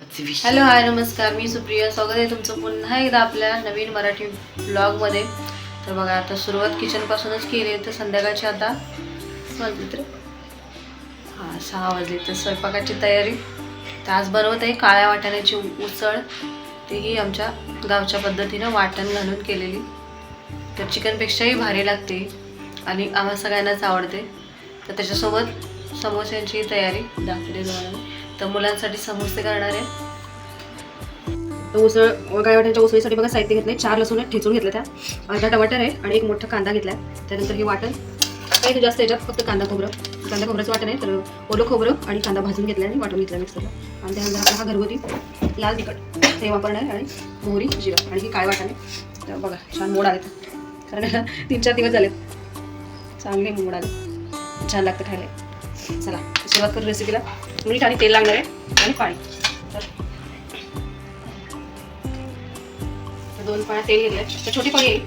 Hello hi नमस्कार. मी सुप्रिया. स्वागत आहे तुमचं पुन्हा एकदा आपल्या नवीन मराठी ब्लॉगमध्ये. तर बघा आता सुरुवात किचनपासूनच केली आहे. तर संध्याकाळची आता वाजले तर हां सहा वाजले. तर स्वयंपाकाची तयारी. तर आज बनवत आहे काळ्या वाटाण्याची उसळ. तीही आमच्या गावच्या पद्धतीनं वाटण घालून केलेली. तर चिकनपेक्षाही भारी लागते. आणि आम्हा सगळ्यांनाच आवडते. तर त्याच्यासोबत समोस्यांची तयारी दाखवली जाणार तर मुलांसाठी समोसे करणार आहे. तर उसळ गाय वाट्यांच्या उसळीसाठी बघा साहित्य घेतले चार लसूण आहेत, ठेचून घेतल्या त्या. अर्धा टमाटर आहे आणि एक मोठा कांदा घेतला आहे त्यानंतर हे वाटण. काही जास्त याच्यात फक्त कांदा खोबरं. कांदा खोबऱ्याचं वाटण आहे तर ओलं खोबरं आणि कांदा भाजून घेतला आणि वाटून घेतला मिक्सरला. आणि त्यानंतर आपला हा घरगुती लाल तिखट. ते वापरणार आहे आणि मोहरी जिरा. आणि ही वाटण आहे. तर बघा छान मोड आलेत. कारण तीन चार दिवस झालेत. चांगले मोड आले छान लागतं खायला. चला सुरुवात करू रेसिपीला मीठ आणि तेल लागणार आहे आणि पाणी. तर दोन पाण्या तेल घेतले तर छोटी पाणी येईल.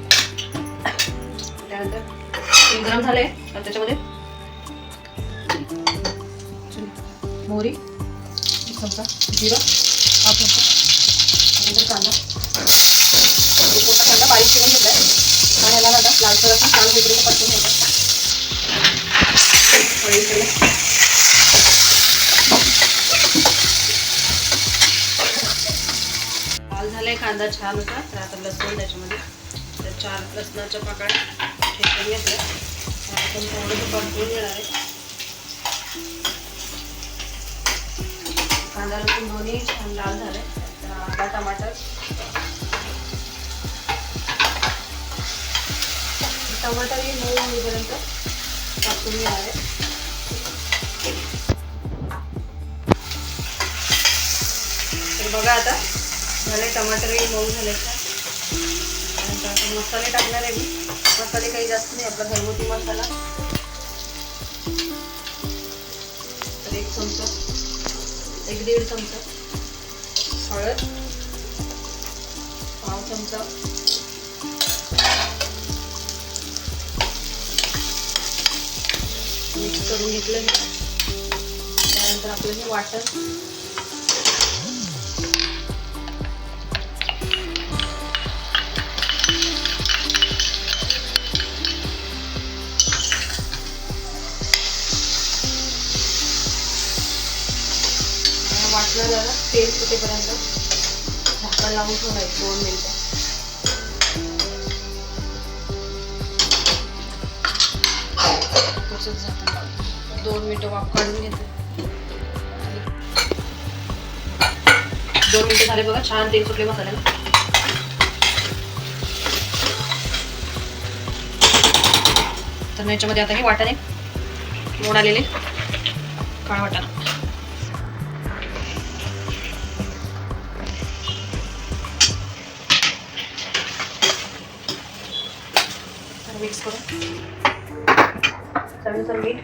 त्यानंतर तेल गरम झालंय. तर त्याच्यामध्ये मोहरी एक चमचा जिरं हा चमचा त्यानंतर कांदा. एक मोठा कांदा बारीक शिवून घेतलाय आणि याला ना आता लालसर असं छान वेगळं परतून घ्यायचं. लाल झालाय कांदा छान होता तर आता लसूण त्याच्यामध्ये. तर चार लसणाच्या पाकळ्या ठेचून घेतल्या. आपण थोडंसं परतून घेणार आहे. कांदा लसूण दोन्ही छान लाल झाले. तर अर्धा टमाटर. टमाटरही नऊ होईपर्यंत परतून घेणार आहे. तर बघा आता. झाले टमाटरही मऊ झाले का त्यानंतर मसाले टाकणार आहे मी. मसाले काही जास्त नाही आपला घरगुती मसाला. तर एक चमचा एक दीड चमचा हळद पाव चमचा. मिक्स करून घेतलं त्यानंतर आपलं हे वाटण. आणि जरा तेल सुटेपर्यंत झाकण लावून ठेवायचं दोन मिनिटं. तसंच झाकण दोन मिनिटं वाफ काढून घेते. दोन मिनटं झाले बघा छान तेल सुटले मसाल्याला. तर याच्यामध्ये आता हे वाटाणे मोड आलेले काळा वाटाणा. चवीनुसार मीठ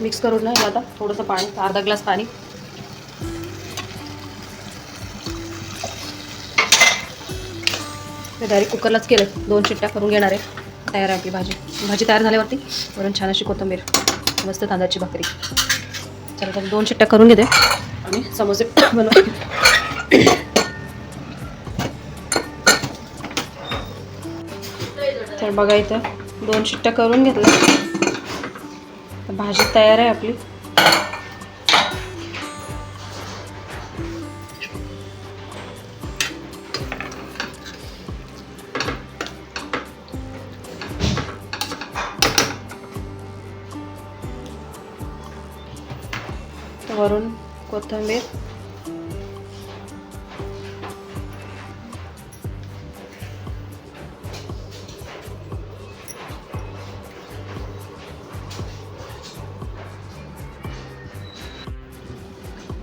मिक्स करून ना आता थोडंसं पाणी अर्धा ग्लास पाणी. ते डायरेक्ट कुकरलाच केलं. दोन चिट्ट्या करून घेणार आहे. तयार आहे आपली भाजी. भाजी तयार झाल्यावरती वरून छान अशी कोथंबीर मस्त तांदळाची भाकरी. चला तर दोन चिट्ट्या करून घेते. आणि समोसे बनवते. तर बघा इथं दोन शिट्ट्या करून घेतल्या. भाजी तयार आहे आपली. कोथिंबीर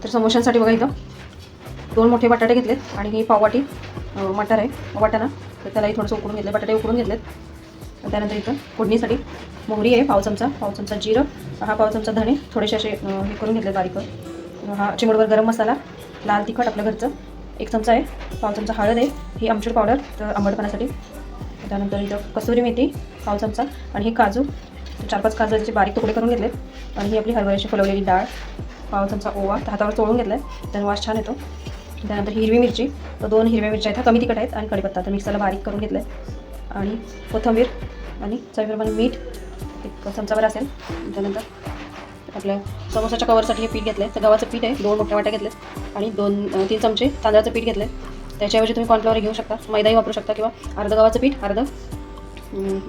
तर समोशांसाठी बघा इथं. दोन मोठे बटाटे घेतलेत आणि ही पाववाटी मटार आहे वाटाणा. तर त्यालाही थोडंसं उकडून घेतलं बटाटे उकडून घेतलेत. त्यानंतर इथं फोडणीसाठी मोहरी आहे पाव चमचा पाव चमचा जिरं हा पाव चमचा धणे थोडेसे असे हे करून घेतले बारीक हा चिमडवर गरम मसाला लाल तिखट आपलं घरचं. एक चमचा आहे पाव चमचा हळद आहे ही आमचूर पावडर तर आंबटपणासाठी. त्यानंतर इथं कसुरी मेथी पाव चमचा आणि हे काजू. चार पाच काजू त्याचे बारीक तुकडे करून घेतलेत. आणि ही आपली हरभऱ्याची फुलवलेली डाळ पाव चमचा ओवा तर हातावर चोळून घेतला आहे त्याने वास छान येतो. त्यानंतर हिरवी मिरची तर दोन हिरव्या मिरच्या आहेत. कमी तिखट आहेत आणि कढीपत्ता तर मिक्सरला बारीक करून घेतलं आहे आणि कोथिंबीर आणि चवीप्रमाणे मीठ एक चमचाभर असेल. त्यानंतर आपल्या समोसाच्या कवरसाठी हे पीठ घेतलं आहे तर गव्हाचं पीठ आहे दोन मोठ्या वाट्या घेतलेत आणि दोन तीन चमचे तांदळाचं पीठ घेतलं आहे त्याच्याऐवजी तुम्ही कॉर्नफ्लॉवर घेऊ शकता मैदाही वापरू शकता किंवा अर्धं गव्हाचं पीठ अर्ध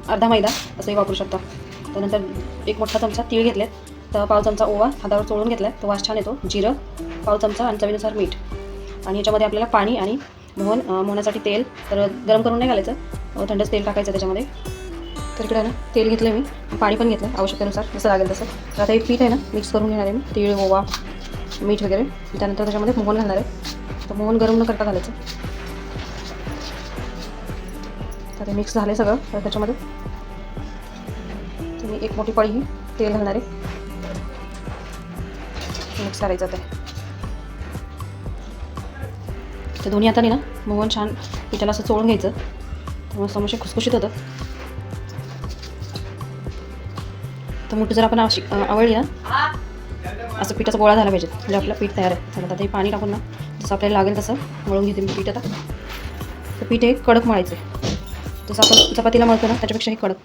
अर्धा मैदा असंही वापरू शकता. त्यानंतर एक मोठा चमचा तीळ घेतलेत. तर पाव चमचा ओवा हातावर चोळून घेतला आहे तो वास छान येतो. जिरं पाव चमचा आणि चवीनुसार मीठ. आणि याच्यामध्ये आपल्याला पाणी आणि मोहन मोहनासाठी तेल तर गरम करून नाही घालायचं. थंडच तेल टाकायचं त्याच्यामध्ये. तर इकडे आहे ना तेल घेतलं मी. पाणी पण घेतलं आवश्यकतेनुसार जसं लागेल तसं. तर आता हे पीठ आहे ना मिक्स करून घेणार आहे मी. तीळ ओवा मीठ वगैरे. त्यानंतर त्याच्यामध्ये मोहन घालणार आहे. तर मोहन गरम न करता घालायचं. तर ते मिक्स झालं सगळं तर त्याच्यामध्ये तुम्ही एक मोठी पळी ही तेल घालणार आहे. मिक्स करायचं ते ते दोन्ही हाताने ना मोहन छान पिठाला असं चोळून घ्यायचं. त्यामुळे समोसे खुसखुशीत होतं तर मोठी जर आपण अशी आवडली ना असं पिठाचा गोळा झाला पाहिजे. म्हणजे आपलं पीठ तयार आहे. आता हे पाणी टाकून ना जसं आपल्याला लागेल तसं मळून घेते मी पीठ आता. तर पीठ हे कडक मळायचं आहे. जसं आपण चपातीला मळतो ना त्याच्यापेक्षा हे कडक.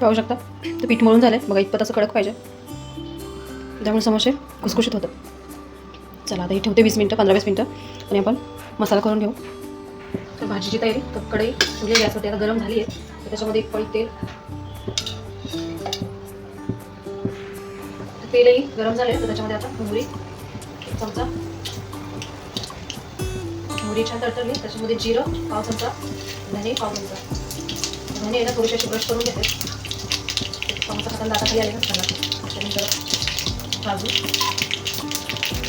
पाहू शकता? तर पीठ मळून झालं आहे बघा इतपत असं कडक पाहिजे. त्यामुळे समोसे खुसखुशीत होतं चला आता हे ठेवते वीस मिनटं पंधरा वीस मिनटं. आणि आपण मसाला करून घेऊ. तर भाजीची तयारी तर कढई म्हणजे गॅसवरती आता गरम झाली आहे. तर त्याच्यामध्ये एक पळी तेल. तर तेलही गरम झाले तर त्याच्यामध्ये आता मोहरी एक चमचा. मोहरी छान तडतडली त्याच्यामध्ये जिरं पाव चमचा धने पाव चमचा. धने आहे ना थोडीशी अशी ब्रश करून घेते. चमचा हाताला दाताखाली आले ना त्यानंतर त्याच्यानंतर काजू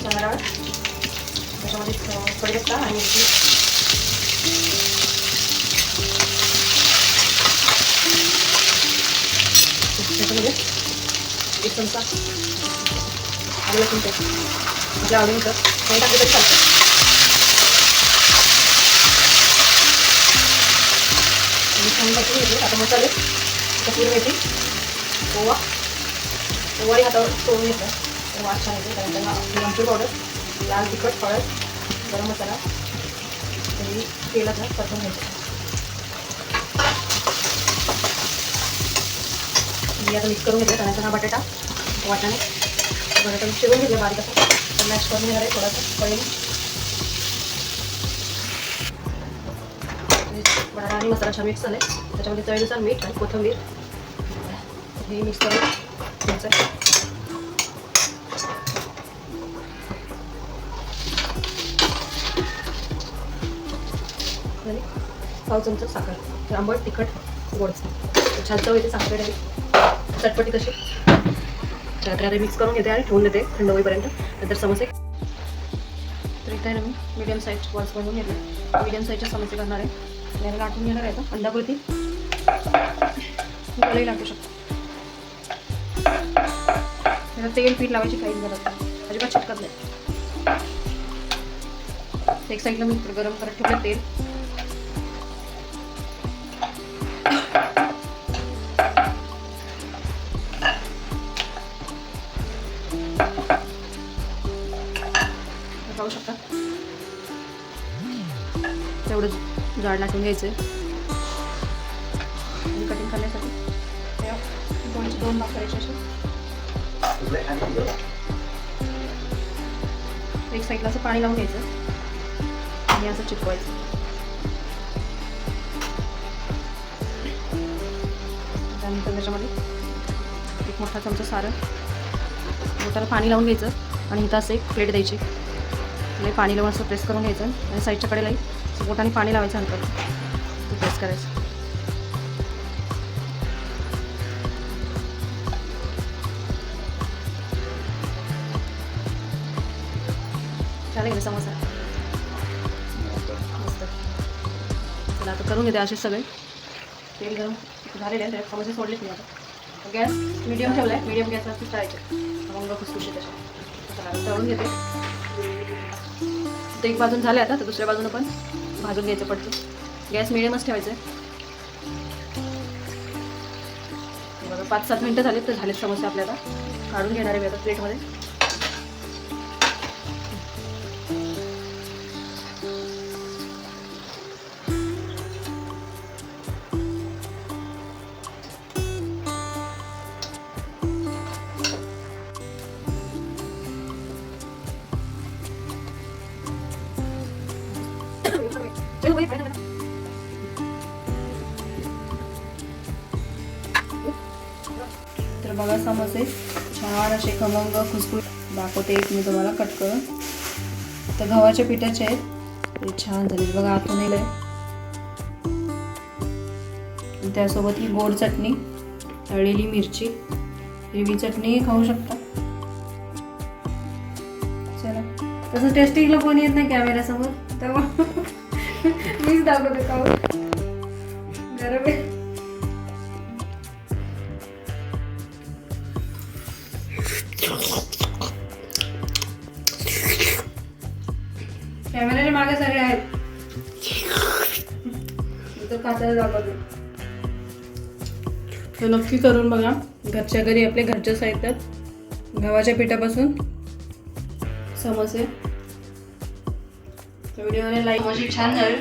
चणा डाळ त्याच्यामध्ये अं, आणि मिरची त्याच्यामध्ये एक चमचा लसूण पेस्ट आपल्या आवडीनुसार काही टाकलं तरी चालतं. आणि आता मसाले कसुरी मेथी ओवा. ओवाही हातावर तोडून घेतला. तर वास छान येते कारण त्यांना आपली पावडर लाल तिखट हळद गरम मसाला तरी तेलाचा ना परतून घ्यायचं. मी आता मिक्स करून घेतलं कारण त्यांना बटाटा वाटाणे. बटाटा मी शिवून घेतलं बारीक असं. मॅश करून घेणार आहे थोडासा पहिले बटाटा आणि मसाला छान मिक्स झाले त्याच्यामध्ये चवीनुसार मीठ आणि कोथंबीर. हे मिक्स करून घ्यायचं आणि पाव चमचा साखर. तर आंबट तिखट गोड. छान चव येते साखर आहे चटपटी कशी? चार मिक्स करून घेते आणि ठेवून देते थंड होईपर्यंत. नंतर समोसे. तर इथे ना मी मीडियम साईज बॉल्स बनवून घेतले. मीडियम साईजच्या समोसे करणार आहे. याला लाटून घेणार आहे आता. अंडापुरती मलाही लाटू शकतो. त्याला तेल पीठ लावायची काही गरज नाही. अजिबात चिटकत नाही. एक साईडला मी गरम करत ठेवलं तेल. पाहू शकता. तेवढं जाड लाटून घ्यायचं आहे कटिंग करण्यासाठी दोनचे दोन भाग करायचे असे एक साईडला असं पाणी लावून घ्यायचं. आणि असं चिपवायचं त्यानंतर त्याच्यामध्ये एक मोठा चमचा सारं मोठ्याला पाणी लावून घ्यायचं. आणि इथं असं एक प्लेट द्यायची. आणि पाणी लावून असं प्रेस करून घ्यायचं आणि साईडच्या कडेलाही असं बोटाने पाणी लावायचं हलकं. प्रेस करायचं. छान आहे समोसा? मस्त. चला आता करून घेते असे सगळे. तेल गरम झालेले आहे समोसे सोडलेच नाही आता. गॅस मिडियम ठेवला आहे मिडियम गॅसवरती करायचं मग खुसखुशी त्याच्या चला तळून घेते. तर एक बाजून झाले आता तर दुसऱ्या बाजूनं पण भाजून घ्यायचं पडतं. गॅस मिडियमच ठेवायचं आहे बघा पाच सात मिनटं झाले तर झालेच समोसे आपल्याला. काढून घेणार आहे मी आता प्लेटमध्ये तर बघा समोसे छान असे खमंग खुसखुस दाखवते एक मी तुम्हाला कट करून. तर गव्हाच्या पिठाचे आहेत. ते छान झाले. बघा आतून येईल त्यासोबत ही गोड चटणी तळलेली मिरची. हिरवी चटणी खाऊ शकता. चला. तसं टेस्टिंगला कोणी येत नाही कॅमेऱ्यासमोर तेव्हा मीच दाखवते का? गरम आहे. मागे सगळे आहेत. मी तर तर नक्की करून बघा. घरच्या घरी आपले घरच्या साहित्यात गव्हाच्या पिठापासून समोसे. व्हिडिओने लाईक माझी छान झाले.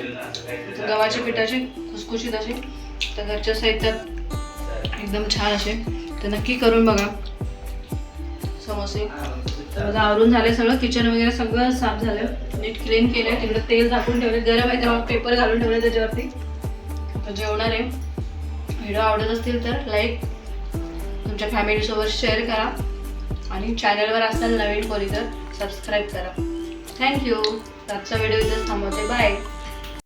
गव्हाच्या पिठाचे खुसखुशीत असे तर घरच्या साहित्यात एकदम छान असे. तर नक्की करून बघा. समोसे. तर माझं आवरून झाले सगळं. किचन वगैरे सगळं साफ झालं. नीट क्लीन केलं तिकडे तेल झाकून ठेवले गरम आहे तेव्हा पेपर घालून ठेवले त्याच्यावरती. तर जेवणार आहे. व्हिडिओ आवडत असतील तर लाईक तुमच्या फॅमिलीसोबत शेअर करा. आणि चॅनलवर असाल नवीन कोणी तर सबस्क्राईब करा. थँक्यू आजचा व्हिडिओ इथंच थांबवते. बाय